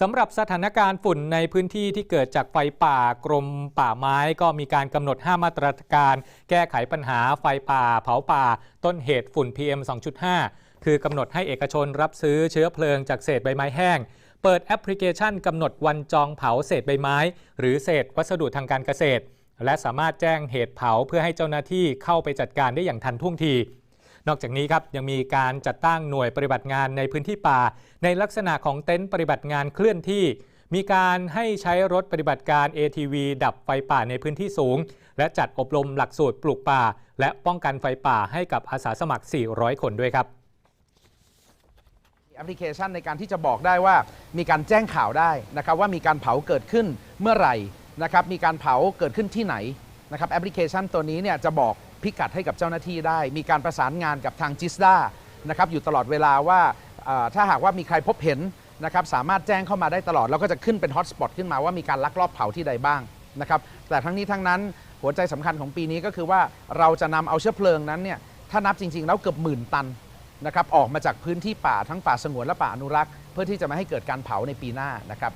สำหรับสถานการณ์ฝุ่นในพื้นที่ที่เกิดจากไฟป่ากรมป่าไม้ก็มีการกำหนด 5 มาตรการ แก้ไขปัญหาไฟป่า เผาป่า ต้นเหตุฝุ่น PM 2.5 คือกำหนดให้เอกชนรับซื้อเชื้อเพลิงจากเศษใบไม้แห้ง เปิดแอปพลิเคชันกำหนดวันจองเผาเศษใบไม้ หรือเศษวัสดุทางการเกษตร และสามารถแจ้งเหตุเผาเพื่อให้เจ้าหน้าที่เข้าไปจัดการได้อย่างทันท่วงที นอกจากนี้ครับยังมีการจัดตั้งหน่วยปฏิบัติงานในพื้นที่ป่า ในลักษณะของเต็นท์ปฏิบัติงานเคลื่อนที่ มีการให้ใช้รถปฏิบัติการ ATV ดับไฟป่าในพื้นที่สูง และจัดอบรมหลักสูตรปลูกป่า และป้องกันไฟป่าให้กับอาสาสมัคร 400 คนด้วยครับแอปพลิเคชันในการที่จะบอกได้ว่ามีการแจ้งข่าวได้นะครับว่ามีการเผาเกิดขึ้นเมื่อไหร่นะครับมีการเผาเกิดขึ้นที่ไหนนะครับแอปพลิเคชันตัวนี้เนี่ยจะบอก พิกัดให้กับเจ้าหน้าที่ได้ มีการประสานงานกับทางจิสดานะครับอยู่ตลอดเวลาว่าถ้าหากว่ามีใครพบเห็นนะครับสามารถแจ้งเข้ามาได้ตลอด แล้วก็จะขึ้นเป็นฮอตสปอตขึ้นมาว่ามีการลักลอบเผาที่ใดบ้างนะครับแต่ทั้งนี้ทั้งนั้นหัวใจสำคัญของปีนี้ก็คือว่าเราจะนำเอาเชื้อเพลิงนั้นเนี่ยถ้านับจริง ๆ แล้วเกือบหมื่นตันนะครับออกมาจากพื้นที่ป่าทั้งป่าสงวนและป่าอนุรักษ์ เพื่อที่จะไม่ให้เกิดการเผาในปีหน้านะครับ